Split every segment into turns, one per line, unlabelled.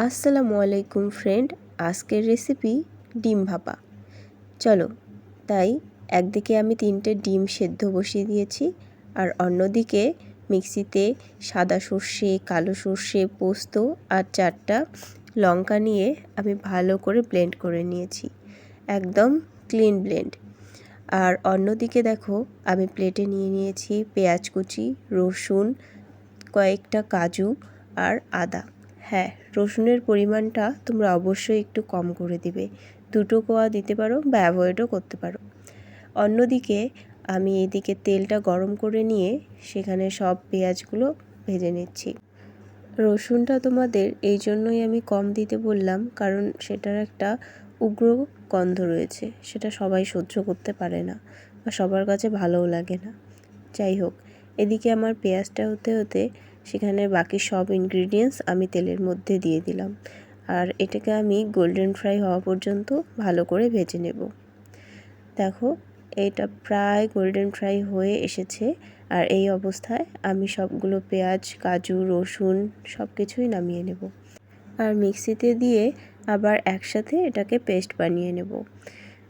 আসসালামু আলাইকুম ফ্রেন্ড, আজকের রেসিপি ডিম ভাপা। চলো, তাই একদিকে আমি তিনটে ডিম সেদ্ধ বসিয়ে দিয়েছি আর অন্যদিকে মিক্সিতে সাদা সর্ষে, কালো সর্ষে, পোস্ত আর চারটা লঙ্কা নিয়ে আমি ভালো করে ব্লেন্ড করে নিয়েছি। একদম ক্লিন ব্লেন্ড। আর অন্যদিকে দেখো, আমি প্লেটে নিয়ে নিয়েছি পেঁয়াজ কুচি, রসুন, কয়েকটা কাজু আর আদা। হ্যাঁ রসুনের পরিমাণটা তোমরা অবশ্যই একটু কম করে দিবে। দুটো কোয়া দিতে পারো বা অ্যাভয়েডও করতে পারো। অন্যদিকে আমি এদিকে তেলটা গরম করে নিয়ে সেখানে সব পেঁয়াজগুলো ভেজে নিচ্ছি। রসুনটা তোমাদের এই জন্যই আমি কম দিতে বললাম, কারণ সেটার একটা উগ্র গন্ধ রয়েছে, সেটা সবাই সহ্য করতে পারে না বা সবার কাছে ভালোও লাগে না। যাই হোক, এদিকে আমার পেঁয়াজটা হতে হতে সেখানে বাকি সব ইনগ্রিডিয়েন্টস আমি তেলের মধ্যে দিয়ে দিলাম। আর এটাকে আমি গোল্ডেন ফ্রাই হওয়া পর্যন্ত ভালো করে ভেজে নেব। দেখো, এটা প্রায় গোল্ডেন ফ্রাই হয়ে এসেছে। আর এই অবস্থায় আমি সবগুলো পেঁয়াজ, কাজু, রসুন সব কিছুই নামিয়ে নেব। আর মিক্সিতে দিয়ে আবার একসাথে এটাকে পেস্ট বানিয়ে নেব।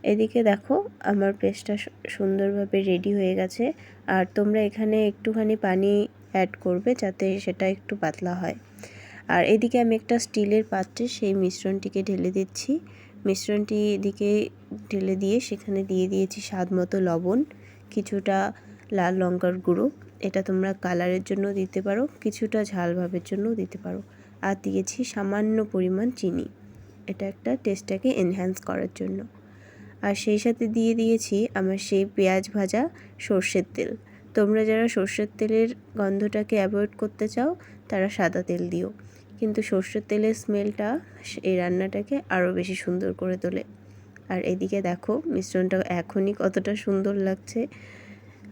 এদিকে দেখো, আমার পেস্টটা সুন্দরভাবে রেডি হয়ে গেছে। আর তোমরা এখানে একটুখানি পানি অ্যাড করবে যাতে সেটা একটু পাতলা হয়। আর এদিকে আমি একটা স্টিলের পাত্রে সেই মিশ্রণটিকে ঢেলে দিচ্ছি। মিশ্রণটি এদিকে ঢেলে দিয়ে সেখানে দিয়ে দিয়েছি স্বাদ মতো লবণ, কিছুটা লাল লঙ্কার গুঁড়ো। এটা তোমরা কালারের জন্য দিতে পারো, কিছুটা ঝালভাবের জন্য দিতে পারো। আর দিয়েছি সামান্য পরিমাণ চিনি। এটা একটা টেস্টটাকে এনহ্যান্স করার জন্য। আর সেই সাথে দিয়ে দিয়েছি আমার সেই পেঁয়াজ ভাজা সর্ষের তেল। তোমরা যারা সর্ষের তেলের গন্ধটাকে অ্যাভয়েড করতে চাও, তারা সাদা তেল দিও। কিন্তু সর্ষের তেলের স্মেলটা এই রান্নাটাকে আরও বেশি সুন্দর করে তোলে। আর এদিকে দেখো মিশ্রণটা এখনই কতটা সুন্দর লাগছে।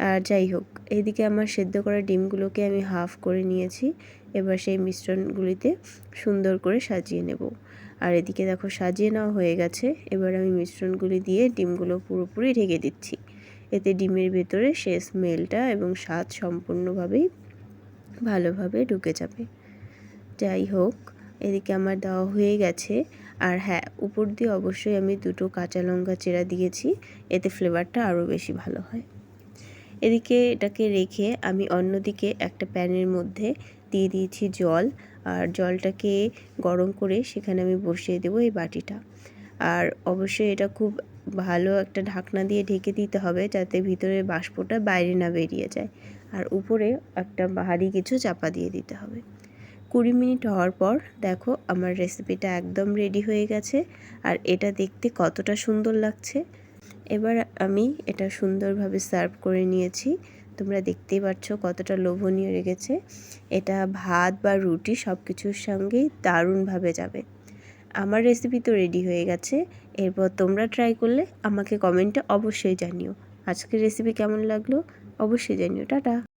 আর যাই হোক, এদিকে আমার সেদ্ধ করা ডিমগুলোকে আমি হাফ করে নিয়েছি। এবার সেই মিশ্রণগুলিতে সুন্দর করে সাজিয়ে নেব। আর এদিকে দেখো, সাজিয়ে নেওয়া হয়ে গেছে। এবার আমি মিশ্রণগুলি দিয়ে ডিমগুলো পুরোপুরি ঢেকে দিচ্ছি। এতে ডিমের ভেতরে সে স্মেলটা এবং স্বাদ সম্পূর্ণভাবেই ভালোভাবে ঢুকে যাবে। যাই হোক, এদিকে আমার দেওয়া হয়ে গেছে। আর হ্যাঁ উপর দিয়ে অবশ্যই আমি দুটো কাঁচা লঙ্কা চেরা দিয়েছি, এতে ফ্লেভারটা আরও বেশি ভালো হয়। এদিকে এটাকে রেখে আমি অন্যদিকে একটা প্যানের মধ্যে দিয়ে দিয়েছি জল, আর জলটাকে গরম করে সেখানে আমি বসিয়ে দেবো এই বাটিটা। আর অবশ্যই এটা খুব ভালো একটা ঢাকনা দিয়ে ঢেকে দিতে হবে যাতে ভিতরে বাষ্পটা বাইরে না বেরিয়ে যায়। আর উপরে একটা ভারী কিছু চাপা দিয়ে দিতে হবে। কুড়ি মিনিট হওয়ার পর দেখো আমার রেসিপিটা একদম রেডি হয়ে গেছে আর এটা দেখতে কতটা সুন্দর লাগছে। এবার আমি এটা সুন্দরভাবে সার্ভ করে নিয়েছি। তোমরা দেখতেই পাচ্ছ কতটা লোভনীয় লেগেছে। এটা ভাত বা রুটি সব কিছুর সঙ্গেই দারুণভাবে যাবে। আমার রেসিপি তো রেডি হয়ে গেছে। এরপর তোমরা ট্রাই করলে আমাকে কমেন্টে অবশ্যই জানিও। আজকের রেসিপি কেমন লাগল? অবশ্যই জানিও। টাটা!